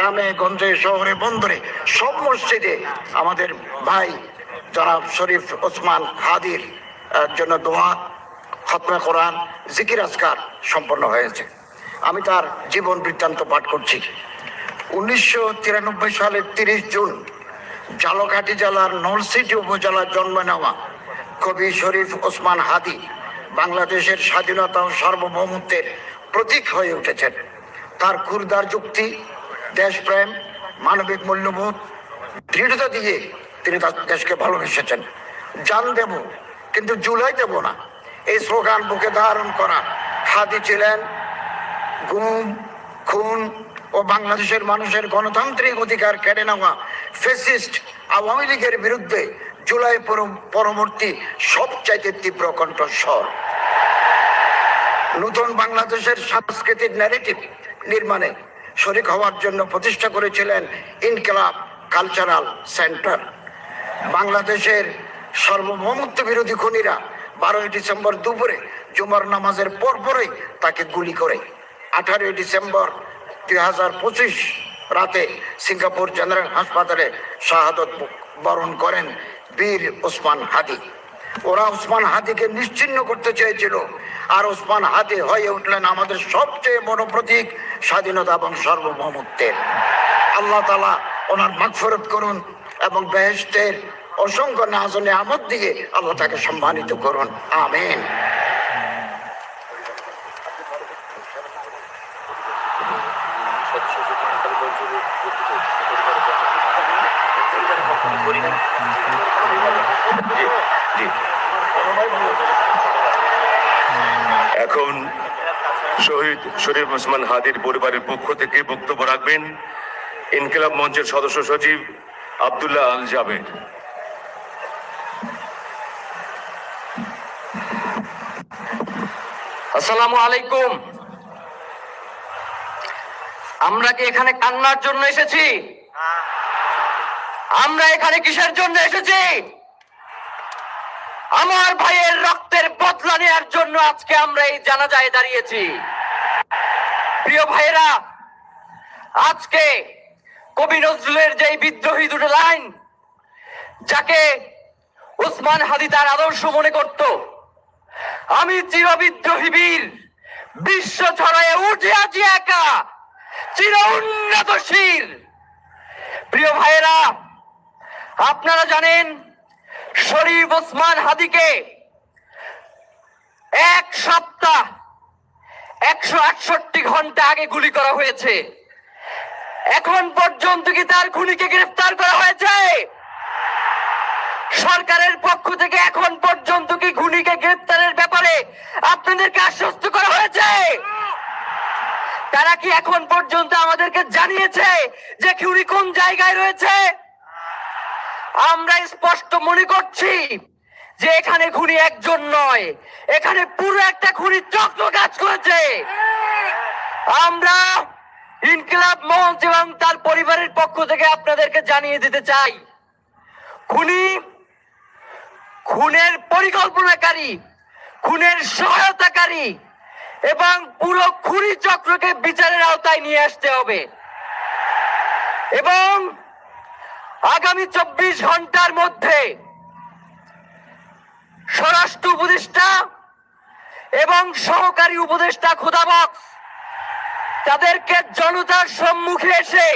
গ্রামে, গঞ্জে, শহরে, বন্দরে, সব মসজিদে আমাদের ভাই জনাব শরীফ ওসমান হাদির জন্য দোয়া, খতমে কোরআন, জিকির আজকার সম্পন্ন হয়েছে। আমি তার জীবন বৃত্তান্ত পাঠ করছি। উনিশশো তিরানব্বই সালের তিরিশ জুন, জালকাঠি জেলার নলসিটি উপজেলার জন্ম নেওয়া কবি শরীফ ওসমান হাদি বাংলাদেশের স্বাধীনতা ও সার্বভৌমত্বের প্রতীক হয়ে উঠেছেন। তার ক্ষুরদার যুক্তি দেশপ্রেম, মানবিক মূল্যবোধ, দৃঢ়তা দিয়ে তিনি তার দেশকে ভালোবেসেছেন। জান দেব, কিন্তু জুলাই দেব না। এই স্লোগান বুকে ধারণ করা হাদি ছিলেন গুম, খুন ও বাংলাদেশের মানুষের গণতান্ত্রিক অধিকার কেড়ে নেওয়া ফেসিস্ট আওয়ামী লীগের বিরুদ্ধে জুলাই পর- পরবর্তী সবচাইতে তীব্র কণ্ঠস্বর। নতুন বাংলাদেশের সাংস্কৃতিক ন্যারেটিভ নির্মাণে শরিক হওয়ার জন্য প্রতিষ্ঠা করেছিলেন ইনকিলাব কালচারাল সেন্টার। বাংলাদেশের সার্বভৌমত্ব বিরোধী খুনিরা বারোই ডিসেম্বর দুপুরে জুমার নামাজের পরপরই তাকে গুলি করে। আঠারোই ডিসেম্বর দুই হাজার পঁচিশ রাতে সিঙ্গাপুর জেনারেল হাসপাতালে শাহাদত বরণ করেন বীর ওসমান হাদি। ওরা ওসমান হাদিকে নিশ্চিন্ন করতে চেয়েছিল। আর ওসমান হাদি হয়ে উঠলেন আমাদের সবচেয়ে বড় প্রতীক, স্বাধীনতা এবং সার্বভৌমত্বের। আল্লাহ তালা ওনার মাগফরত করুন এবং বেহেস্তের অসংখ্য নাজনে আমদ দিয়ে আল্লাহ তাকে সম্মানিত করুন। আমিন। এখন শহীদ শরীফ ওসমান হাদির পরিবারের পক্ষ থেকে বক্তব্য রাখবেন ইনকিলাব মঞ্চের সদস্য সচিব আব্দুল্লাহ আল জাবের। আসসালামু আলাইকুম। আমরা কি এখানে কান্নার জন্য এসেছি? আমরা এখানে কিসের জন্য এসেছি? আমার ভাইয়ের রক্তের বদলা নেওয়ার জন্য আজকে আমরা এই জানাজায় দাঁড়িয়েছি। প্রিয় ভাইয়েরা, আজকে কবি নজরুলের যে বিদ্রোহী দুটো লাইন, যাকে উসমান হাদি তার আদর্শ মনে করতো, আমি চির বিদ্রোহী বীর, বিশ্ব ছড়ায় উঠে আছি একা, চির উন্নত শির প্রিয় ভাইয়েরা, আপনারা জানেন শরীফ ওসমান হাদিকে এক সপ্তাহ একশো আটষট্টি ঘণ্টা আগে গুলি করা হয়েছে। এখন পর্যন্ত কি তার খুনিকে গ্রেফতার করা হয়েছে? সরকারের পক্ষ থেকে এখন পর্যন্ত কি খুনিকে গ্রেপ্তারের ব্যাপারে আপনাদেরকে আশ্বস্ত করা হয়েছে? তারা কি এখন পর্যন্ত আমাদেরকে জানিয়েছে যে খুনি কোন জায়গায় রয়েছে? আমরা স্পষ্ট মনে করছি যে এখানে খুনি একজন নয়। এখানে পুরো একটা খুনি চক্র কাজ করেছে। আমরা ইনকিলাব মঞ্চ এবং তার পরিবারের পক্ষ থেকে আপনাদেরকে জানিয়ে দিতে চাই, খুনি খুনের পরিকল্পনাকারী, খুনের সহায়তাকারী এবং পুরো খুনি চক্রকে বিচারের আওতায় নিয়ে আসতে হবে। এবং আগামী চব্বিশ ঘণ্টার মধ্যে স্বরাষ্ট্র উপদেষ্টা এবং সহকারী উপদেষ্টা খোদাবক্স তাদেরকে জনতার সম্মুখে এসে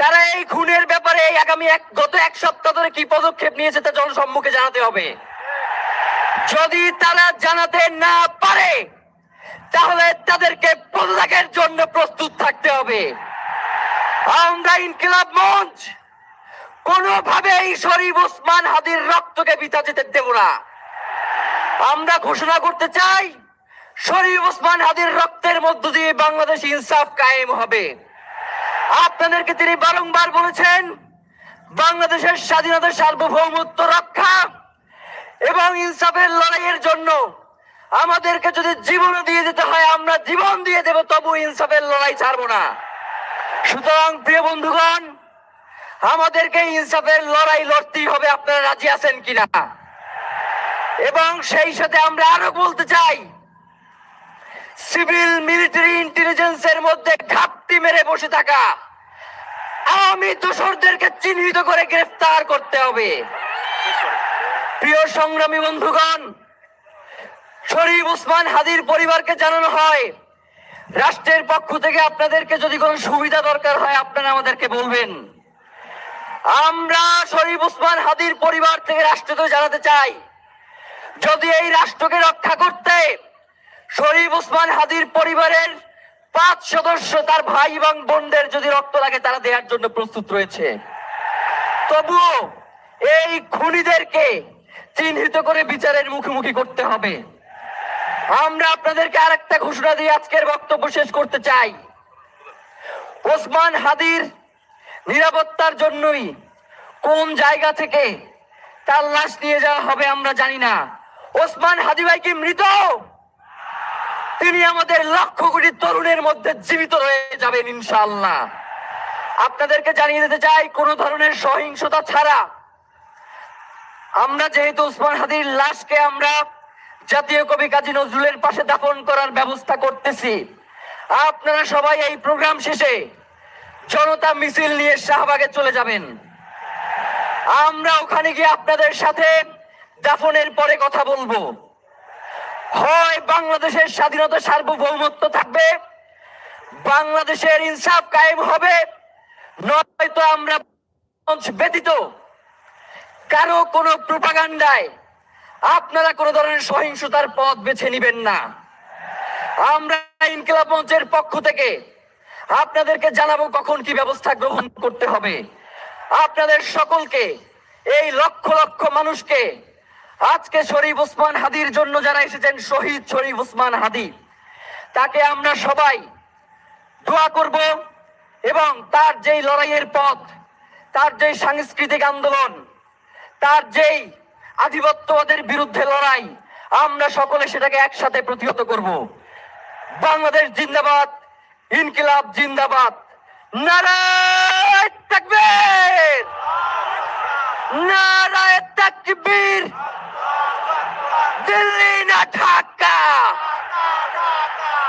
তারা এই খুনের ব্যাপারে আগামী এক, গত এক সপ্তাহ ধরে কি পদক্ষেপ নিয়েছে তা জনসম্মুখে জানাতে হবে। যদি তারা জানাতে না পারে, তাহলে তাদেরকে পদত্যাগের জন্য প্রস্তুত থাকতে হবে। আমরা ইনকিলাব মঞ্চ কোনোভাবে এই শরীফ ওসমান হাদির রক্তকে বিতা যেতে দেব না। আমরা ঘোষণা করতে চাই শরীফ ওসমান হাদির রক্তের মধ্য দিয়ে বাংলাদেশ ইনসাফ কায়েম হবে। আপনাদেরকে তিনি বারংবার বলেছেন, বাংলাদেশের স্বাধীনতা, সার্বভৌমত্ব রক্ষা এবং ইনসাফের লড়াইয়ের জন্য আমাদেরকে যদি জীবন দিয়ে দিতে হয়, আমরা জীবন দিয়ে দেব, তবু ইনসাফের লড়াই ছাড়বো না। সুতরাং প্রিয় বন্ধুগণ আমাদেরকে ইনসাফের লড়াই লড়তেই হবে, আপনারা রাজি আছেন কিনা? এবং সেই সাথে আমরা আরও বলতে চাই, সিভিল মিলিটারি ইন্টেলিজেন্সের মধ্যে ঘাপটি মেরে বসে থাকা, আওয়ামী দোসরদেরকে চিহ্নিত করে গ্রেফতার করতে হবে। প্রিয় সংগ্রামী বন্ধুগণ, শরীফ উসমান হাদির পরিবারকে জানানো হয়, রাষ্ট্রের পক্ষ থেকে আপনাদেরকে যদি কোনো সুবিধা দরকার হয়, আপনারা আমাদেরকে বলবেন। আমরা শরীফ উসমান হাদির পরিবার থেকে রাষ্ট্রকে জানাতে চাই। যদি এই রাষ্ট্রকে রক্ষা করতে শরীফ উসমান হাদির পরিবারের পাঁচ সদস্য তার ভাই এবং বোনদের যদি রক্ত লাগে, তারা দেওয়ার জন্য প্রস্তুত রয়েছে। তবুও এই খুনিদেরকে চিহ্নিত করে বিচারের মুখোমুখি করতে হবে। আমরা আপনাদেরকে আরেকটা ঘোষণা দিয়ে আজকের বক্তব্য শেষ করতে চাই। ওসমান হাদির নিরাপত্তার জন্যই কোন জায়গা থেকে তার লাশ নিয়ে যাওয়া হবে আমরা জানি না। ওসমান হাদি ভাই কি মৃত? তিনি আমাদের লক্ষ কোটি তরুণের মধ্যে জীবিত রয়ে যাবেন ইনশাল্লাহ আপনাদেরকে জানিয়ে দিতে চাই, কোন ধরনের সহিংসতা ছাড়া আমরা যেহেতু ওসমান হাদির লাশকে আমরা জাতীয় কবি কাজী নজরুলের পাশে দাফন করার ব্যবস্থা করতেছি। আপনারা সবাই এই প্রোগ্রাম শেষে জনতা মিছিল নিয়ে শাহবাগে চলে যাবেন। আমরা ওখানে গিয়ে আপনাদের সাথে দাফনের পরে কথা বলব। হয় বাংলাদেশের স্বাধীনতা সার্বভৌমত্ব থাকবে, বাংলাদেশের ইনসাফ কায়েম হবে, নয়তো আমরা ব্যতীত কারও কোনো প্রোপাগান্ডায় আপনারা কোনো ধরনের সহিংসতার পথ বেছে নেবেন না। আমরা ইনকিলাব মঞ্চের পক্ষ থেকে আপনাদেরকে জানাব কখন কি ব্যবস্থা গ্রহণ করতে হবে। আপনাদের সকলকে, এই লক্ষ লক্ষ মানুষকে, আজকে শরীফ ওসমান হাদির জন্য যারা এসেছেন, শহীদ শরীফ ওসমান হাদি, তাকে আমরা সবাই দোয়া করব এবং তার যেই লড়াইয়ের পথ, তার যেই সাংস্কৃতিক আন্দোলন, তার যেই আধিপত্যবাদের বিরুদ্ধে লড়াই, আমরা সকলে সেটাকে একসাথে প্রতিহত করব। বাংলাদেশ জিন্দাবাদ। ইনকিলাব জিন্দাবাদ। নারায় তাকবীর। নারায় তাকবীর। দিল্লি না ঢাকা।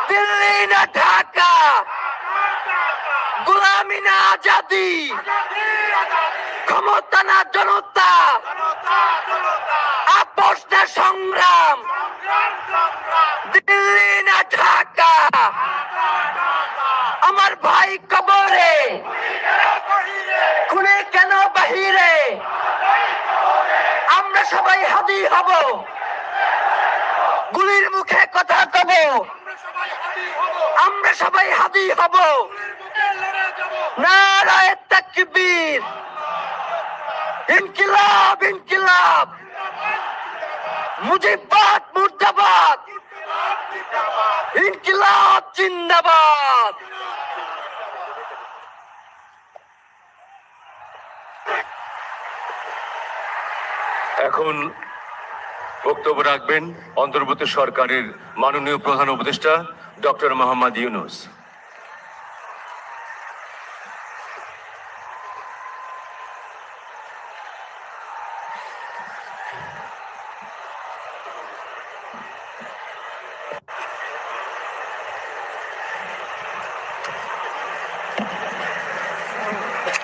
দিল্লি না ঢাকা। গোলামি না আজাদি। ক্ষমতা না জনতা। আপোষ না সংগ্রাম। দিল্লি না ঢাকা। আমার ভাই কবরে। খুনে কেন বাহিরে? আমরা সবাই হাদি হব। গুলির মুখে কথা কব। আমরা সবাই হাদি হব। নারায় তাকবীর। ইনকিলাব ইনকিলাব। মুজিবাদ মুর্দাবাদ। ইনকিলাব, জিন্দাবাদ। এখন বক্তব্য রাখবেন অন্তর্বর্তী সরকারের মাননীয় প্রধান উপদেষ্টা ডক্টর মোহাম্মদ ইউনুস।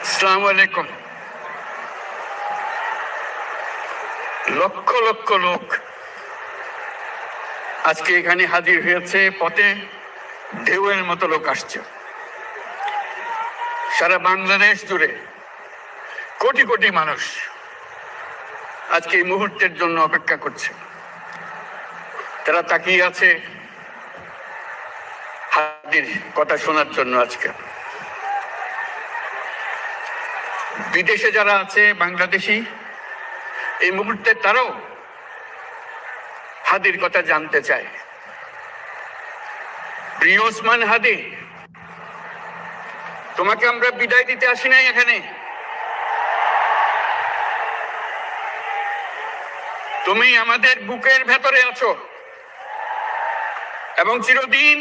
আসসালামু আলাইকুম। লক্ষ লক্ষ লোক আজকে এখানে হাজির হয়েছে, পথে ঢেউয়ের মতো লোক আসছে। সারা বাংলাদেশ জুড়ে কোটি কোটি মানুষ আজকে এই মুহূর্তের জন্য অপেক্ষা করছে। তারা তাকিয়ে আছে হাজির কথা শোনার জন্য আজকে। বিদেশে যারা আছে, বাংলাদেশি এই মুহূর্তে তারাও হাদির কথা জানতে চায় প্রিয় ওসমান হাদি, তোমাকে আমরা বিদায় দিতে আসি নাই এখানে? তুমি আমাদের বুকের ভেতরে আছো এবং চিরদিন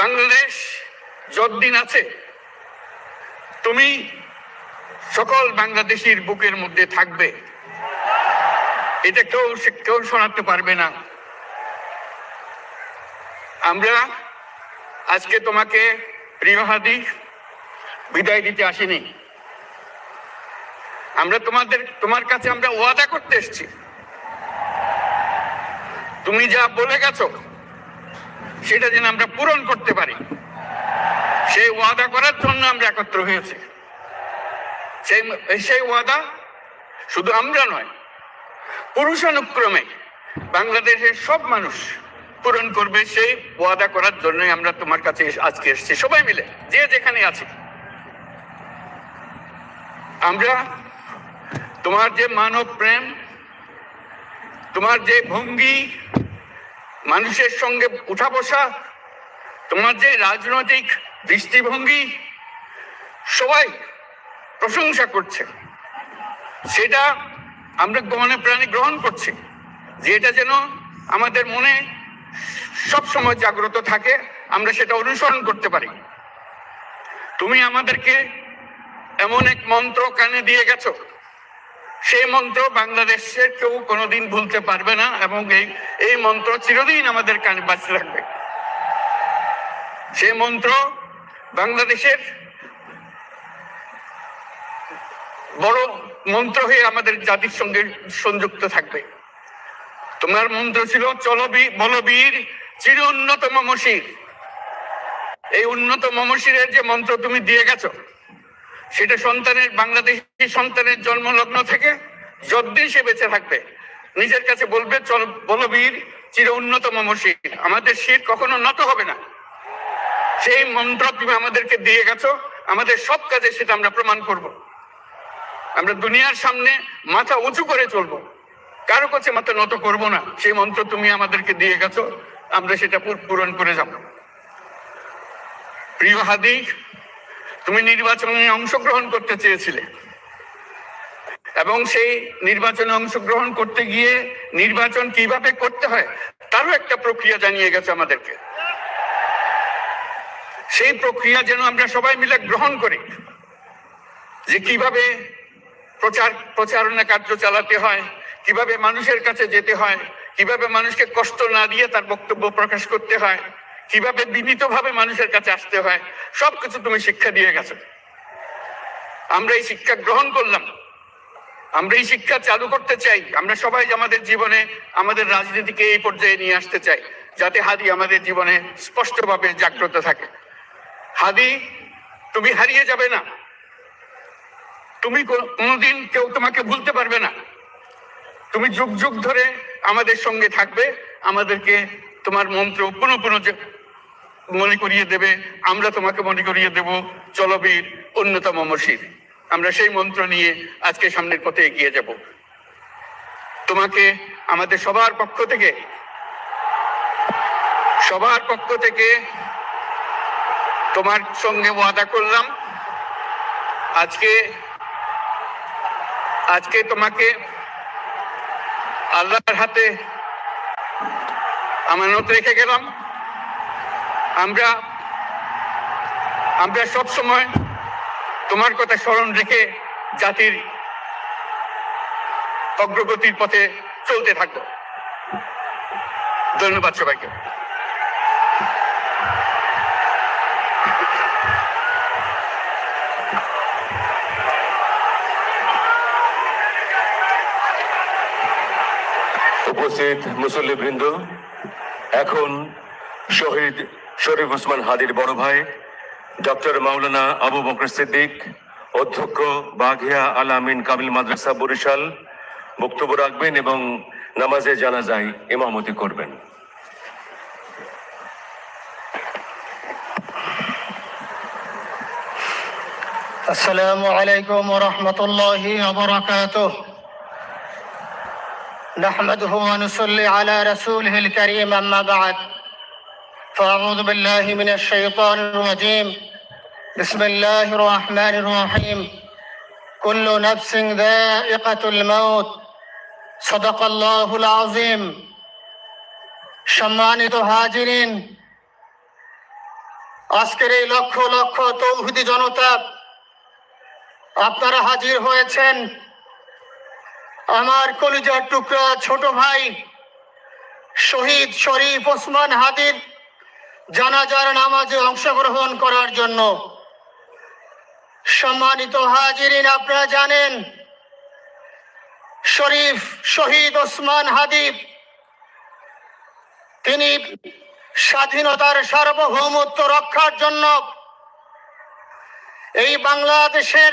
বাংলাদেশ যতদিন আছে, তুমি সকল বাংলাদেশির বুকের মধ্যে থাকবে। এটা কেউ কেউ শোনাতে পারবে না। আমরা আজকে তোমাকে প্রিয় হাদি বিদায় দিতে আসিনি। আমরা তোমাদের তোমার কাছে আমরা ওয়াদা করতে এসেছি। তুমি যা বলে গেছো, সেটা যেন আমরা পূরণ করতে পারি। সেই ওয়াদা করার জন্য আমরা একত্র হয়েছি। সেই সেই ওয়াদা শুধু আমরা নয়, পুরুষানুক্রমে বাংলাদেশের সব মানুষ পূরণ করবে সেই ওয়াদা করার জন্যই আমরা তোমার কাছে আজকে এসেছি। সবাই মিলে, যে যেখানে আছে। আমরা তোমার যে মানব প্রেম, তোমার যে ভঙ্গি, মানুষের সঙ্গে উঠা বসা, তোমার যে রাজনৈতিক দৃষ্টিভঙ্গি, সবাই প্রশংসা করছে। সেটা আমরা মনে প্রাণে গ্রহণ করছি। যে এটা যেন আমাদের মনে সব সময় জাগ্রত থাকে, আমরা সেটা অনুসরণ করতে পারি। তুমি আমাদেরকে এমন এক মন্ত্র কানে দিয়ে গেছো। সেই মন্ত্র বাংলাদেশের কেউ কোনোদিন ভুলতে পারবে না এবং এই এই মন্ত্র চিরদিন আমাদের কানে বাঁচতে থাকবে। সেই মন্ত্র বাংলাদেশের বড় মন্ত্র হয়ে আমাদের জাতির সঙ্গে সংযুক্ত থাকবে। তোমার মন্ত্র ছিল চলবি বলবীর চির উন্নত মমশির এই উন্নত মমশিরের যে মন্ত্র তুমি দিয়ে গেছো, সেটা সন্তানের, বাংলাদেশি সন্তানের জন্মলগ্ন থেকে যতদিন সে বেঁচে থাকবে, নিজের কাছে বলবে, চল বলবীর চির উন্নত মমশির আমাদের শির কখনো নত হবে না। সেই মন্ত্র তুমি আমাদেরকে দিয়ে গেছো, আমাদের সব কাজে সেটা আমরা প্রমাণ করব। আমরা দুনিয়ার সামনে মাথা উঁচু করে চলবো। কারও কাছে মাথা নত করব না। সেই মন্ত্র তুমি আমাদেরকে দিয়ে গেছো, আমরা সেটা পূরণ করে যাব। প্রিয় হাদি তুমি নির্বাচনে অংশগ্রহণ করতে চেয়েছিলে। এবং সেই নির্বাচনে অংশগ্রহণ করতে গিয়ে নির্বাচন কীভাবে করতে হয়, তারও একটা প্রক্রিয়া জানিয়ে গেছে আমাদেরকে। সেই প্রক্রিয়া যেন আমরা সবাই মিলে গ্রহণ করি। যে কীভাবে প্রচার, প্রচারণা কার্য চালাতে হয়। কীভাবে মানুষের কাছে যেতে হয়, কীভাবে মানুষকে কষ্ট না দিয়ে তার বক্তব্য প্রকাশ করতে হয়, কীভাবে বিনীতভাবে মানুষের কাছে আসতে হয়, সবকিছু তুমি শিক্ষা দিয়ে গেছো। আমরা এই শিক্ষা গ্রহণ করলাম। আমরা এই শিক্ষা চালু করতে চাই। আমরা সবাই আমাদের জীবনে আমাদের রাজনীতিকে এই পর্যায়ে নিয়ে আসতে চাই, যাতে হাদি আমাদের জীবনে স্পষ্টভাবে জাগ্রত থাকে। হাদি, তুমি হারিয়ে যাবে না। তুমি কোনোদিন কেউ তোমাকে ভুলতে পারবে না। তুমি যুগ যুগ ধরে আমাদের সঙ্গে থাকবে, আমাদেরকে তোমার মন্ত্র পুনঃ পুনঃ মনে করিয়ে দেবে, আমরা তোমাকে মনে করিয়ে দেব, চলবীর অন্যতম মসির। আমরা সেই মন্ত্র নিয়ে আজকে সামনের পথে এগিয়ে যাব। তোমাকে আমাদের সবার পক্ষ থেকে সবার পক্ষ থেকে তোমার সঙ্গে ওয়াদা করলাম। আজকে আজকে তোমাকে আল্লাহর হাতে আমানত রেখে গেলাম। আমরা আমরা সব সময় তোমার কথা স্মরণ রেখে জাতির অগ্রগতির পথে চলতে থাকব। ধন্যবাদ সবাইকে। উপস্থিত মুসল্লিবৃন্দ। এখন শহীদ শরীফ উসমান হাদির বড় ভাই, ডক্টর মাওলানা আবু বকর সিদ্দিক, অধ্যক্ষ বাঘিয়া আলামিন কামিল মাদ্রাসা বরিশাল, বক্তব্য রাখবেন এবং নামাজে জানাজাই ইমামতি করবেন। আসসালামু আলাইকুম রহমতুল্লাহ نحمده ونصلي على رسوله الكريم أما بعد فأعوذ بالله من الشيطان الرجيم بسم الله الرحمن الرحيم كل نفس ذائقة الموت صدق الله العظيم সম্মানিত হাজিরিন আজকের এই লক্ষ লক্ষ তৌহিদি জনতা আপনারা হাজির হয়েছেন আমার কলিজার টুকরা ছোট ভাই শহীদ শরীফ ওসমান হাদির জানাজার নামাজে অংশগ্রহণ করার জন্য। সম্মানিত হাজিরিন, আপনারা জানেন, শরীফ শহীদ ওসমান হাদিব তিনি স্বাধীনতার সার্বভৌমত্ব রক্ষার জন্য এই বাংলাদেশের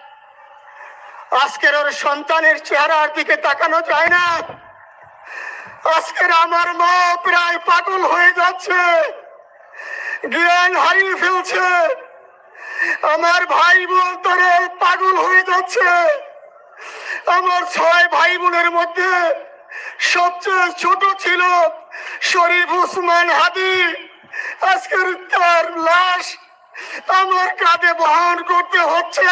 আজকের ওর সন্তানের চেহারার দিকে তাকানো যায় না। আজকের আমার মা প্রায় পাগল হয়ে যাচ্ছে। জ্ঞান হারিয়ে ফেলছে। আমার ভাই বোন তারা পাগল হয়ে যাচ্ছে। আমার ছয় ভাই বোনের মধ্যে সবচেয়ে ছোট ছিল শরীফ উসমান হাদি। আজকের তার লাশ আমার কাঁধে বহন করতে হচ্ছে।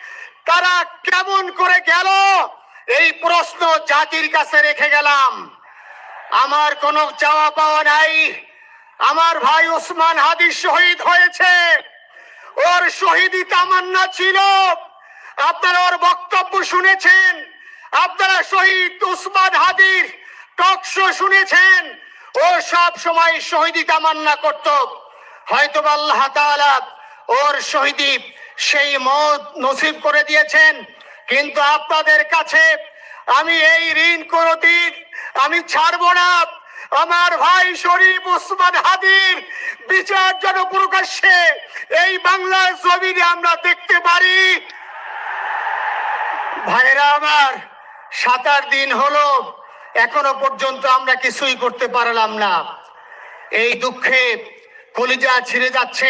তারা কেমন করে গেল? এই প্রশ্ন জাতির কাছে রেখে গেলাম। আমার কোনো চাওয়া পাওয়া নাই। আমার ভাই ওসমান হাদি শহীদ হয়েছে। ওর শহীদি তামান্না ছিল। আপনারা ওর বক্তব্য শুনেছেন। আপনারা শহীদ উসমান হাদির টকশো শুনেছেন। ও সব সময় শহীদি তামান্না করত। হয়তো আল্লাহ তাআলা ওর শহীদি সেই মত নসিব করে দিয়েছেন। কিন্তু আপনাদের কাছে আমি এই ঋণ কোনদিন আমি ছাড়বো না। আমার ভাই শরীফ ওসমান হাদির বিচার যেন প্রকাশ্যে এই বাংলার জমিনে আমরা দেখতে পারি। ভাইরা আমার, সাত আট দিন হলো, এখনও পর্যন্ত আমরা কিছুই করতে পারলাম না। এই দুঃখে কলিজা ছিঁড়ে যাচ্ছে।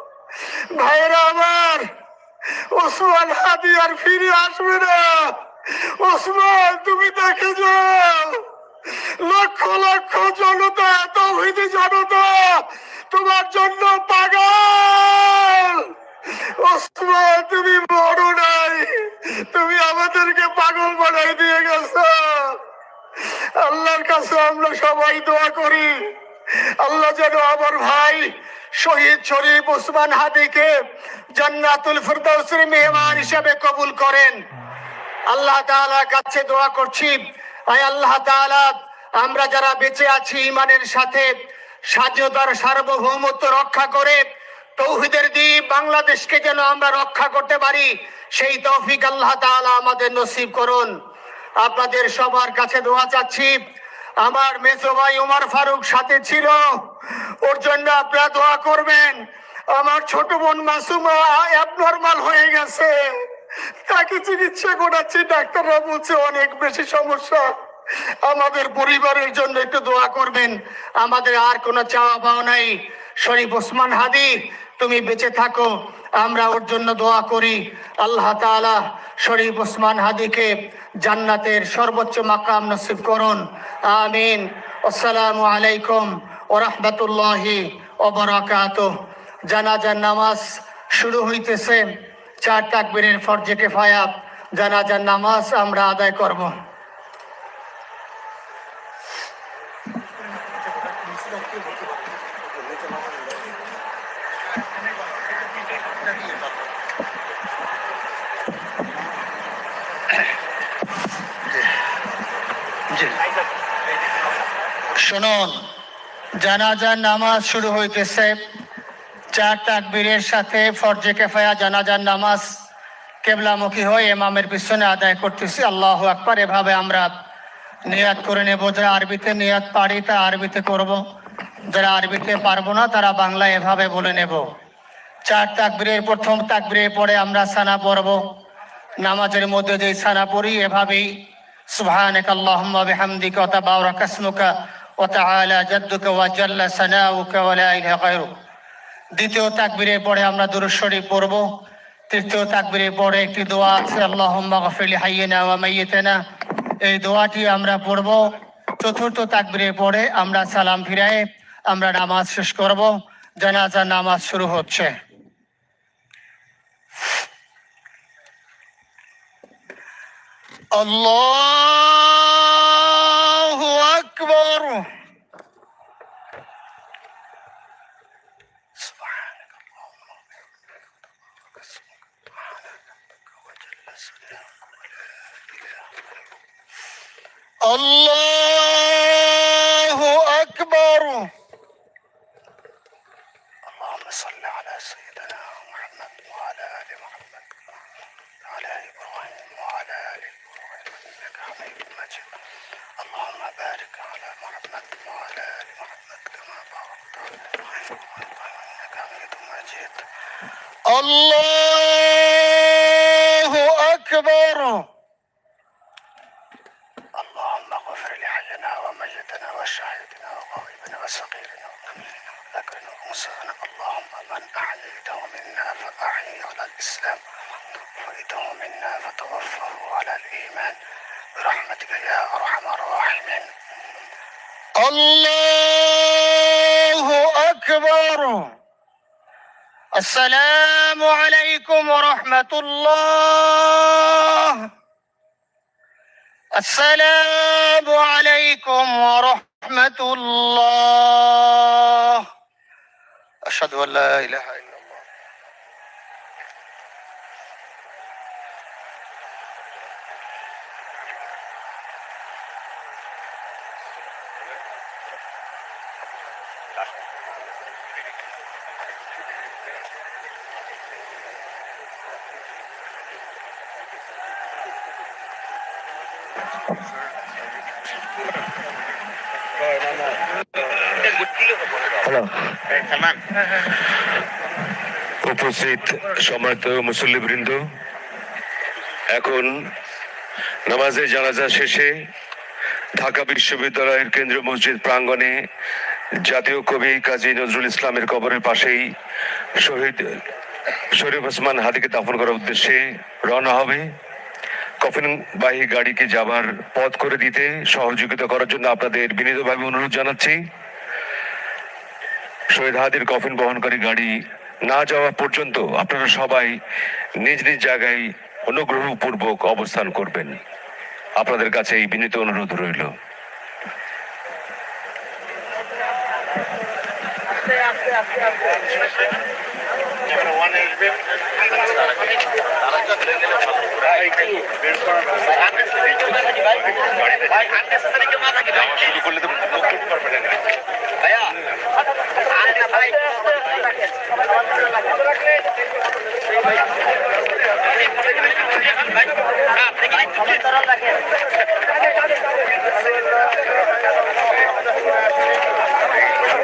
ভাইরা আমার, ওসমান হাদি আর ফিরে আসবে না। ওসমান, তুমি দেখে লক্ষ লক্ষ জনতা, তৌহিদি জনতা, তোমার জন্য পাগল। ওসমান, তুমি বড় নাই। তুমি আমাদেরকে পাগল বানাই দিয়ে গেছো। আল্লাহর কাছে আমরা সবাই দোয়া করি। আল্লাহ যেন আমার ভাই শহীদ শরীফ ওসমান হাদিকে জান্নাতুল ফিরদাউসের মেহমান হিসেবে কবুল করেন। আল্লাহ তাআলার কাছে দোয়া করছি। আয় আল্লাহ তাআলা, আমরা যারা বেঁচে আছি ইমানের সাথে স্বাধীনতার সার্বভৌমত্ব রক্ষা করে, তৌহিদের দ্বীপ বাংলাদেশকে যেন আমরা রক্ষা করতে পারি, সেই তৌফিক আল্লাহ তাআলা আমাদের নসিব করুন। আপনাদের সবার কাছে দোয়া চাচ্ছি। আমার মেজো ভাই ওমর ফারুক সাথে ছিল। ওর জন্য আপনারা দোয়া করবেন। আমার ছোট বোন মাসুমা অ্যাবনর্মাল হয়ে গেছে। তাকে চিকিৎসা করাচ্ছি, ডাক্তাররা বলছে অনেক বেশি সমস্যা। আমাদের পরিবারের জন্য একটু দোয়া করবেন। আমাদের আর কোনো চাওয়া পাওয়া নাই। শরীফ ওসমান হাদি, তুমি বেঁচে থাকো। আমরা ওর জন্য দোয়া করি। আল্লাহ তাআলা শরীফ ওসমান হাদিকে জান্নাতের সর্বোচ্চ মাকাম নসিব করুন। আমিন। আসসালামু আলাইকুম ও রহমতুল্লাহি ওবরাকাত জানাজার নামাজ শুরু হইতেছে। চার তাকবীরের ফরজে কেফায়া জানাজার নামাজ আমরা আদায় করব। শুনুন, জানাজার নামাজ শুরু হইতেছে। চার তাকবীরের সাথে ফরজে কেফায়া জানাজার নামাজ কেবলামুখী হয়ে ইমামের পিছনে আদায় করতেছি। আল্লাহ আকবার, এভাবে আমরা নিয়াত করে নেব। যারা আরবিতে নিয়াত পারি, তা আরবিতে করব। যারা আরবিতে পারব না, তারা বাংলায় এভাবে বলে নেব। চার তাকবীরের, প্রথম তাকবীরের পরে আমরা সানা পড়ব। নামাজের মধ্যে যে সানা পড়ি, এভাবেই তাবারাকা ইসমুকা ওয়া তাআলা জাদ্দুকা ওয়া জাল্লা সানাউকা ওয়া লা ইলাহা গায়রুক। দ্বিতীয় তাকবীরের পরে আমরা দুরূদ শরীফ পড়ব। তৃতীয় তাকবীরের পরে একটি দোয়া আছে, আল্লাহুম্মা গফির লি হাইয়িনা ওয়া মাইয়িতিনা। এই দোয়াটি আমরা পড়ব। চতুর্থ তাকবীরের পরে আমরা সালাম ফিরায়ে আমরা নামাজ শেষ করব। জানাজার নামাজ শুরু হচ্ছে। الله أكبر. سبحانك اللهم وبحمدك سبحانك وجل سلامك الله أكبر. الله أكبر. اللهم اغفر لحينا وميتنا وشاهدنا وغائبنا وصغيرنا وكبيرنا وذكرنا وانثانا اللهم من أحييته منا فاحيه على الإسلام. وفيته منا فتوفه على الإيمان. برحمتك يا أرحم الراحمين. الله اكبر السلام عليكم ورحمة الله. السلام عليكم ورحمة الله. أشهد أن لا إله إلا উপস্থিত সম্মানিত মুসল্লিবৃন্দ এখন নামাজে জানাজা শেষে ঢাকা বিশ্ববিদ্যালয়ের কেন্দ্রীয় মসজিদ প্রাঙ্গণে জাতীয় কবি কাজী নজরুল ইসলামের কবরের পাশেই শহীদ শরীফ ওসমান হাদিকে দাফন করার উদ্দেশ্যে রওনা হবে। কফিনবাহী গাড়িকে যাবার পথ করে দিতে সহযোগিতা করার জন্য আপনাদের বিনীতভাবে অনুরোধ জানাচ্ছি। শহীদ হাদির কফিন বহনকারী গাড়ি না যাওয়া পর্যন্ত আপনারা সবাই নিজ নিজ জায়গায় অনুগ্রহপূর্বক অবস্থান করবেন। আপনাদের কাছে এই বিনীত অনুরোধ রইল। শুরু করলে তো বলতে পারবে না ভাইয়া লাগে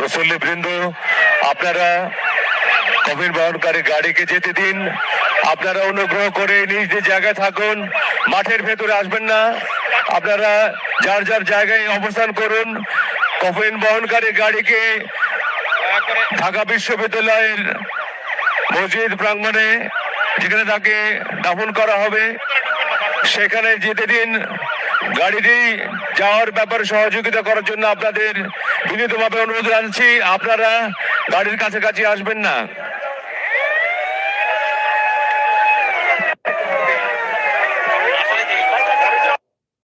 মুসল্লি বৃন্দ, আপনারা কবির বহনকারী গাড়িকে যেতে দিন। আপনারা অনুগ্রহ করে নিজ নিজ জায়গায় থাকুন। মাঠের ভেতরে আসবেন না। আপনারা যার যার জায়গায় অবস্থান করুন। কফিন বহনকারী গাড়িকে ঢাকা বিশ্ববিদ্যালয়ের মসজিদ প্রাঙ্গণে যেখানে তাকে দাফন করা হবে, সেখানে যেতে দিন। গাড়িটি যাওয়ার ব্যাপারে সহযোগিতা করার জন্য আপনাদের বিনীতভাবে অনুরোধ জানছি আপনারা গাড়ির কাছাকাছি আসবেন না।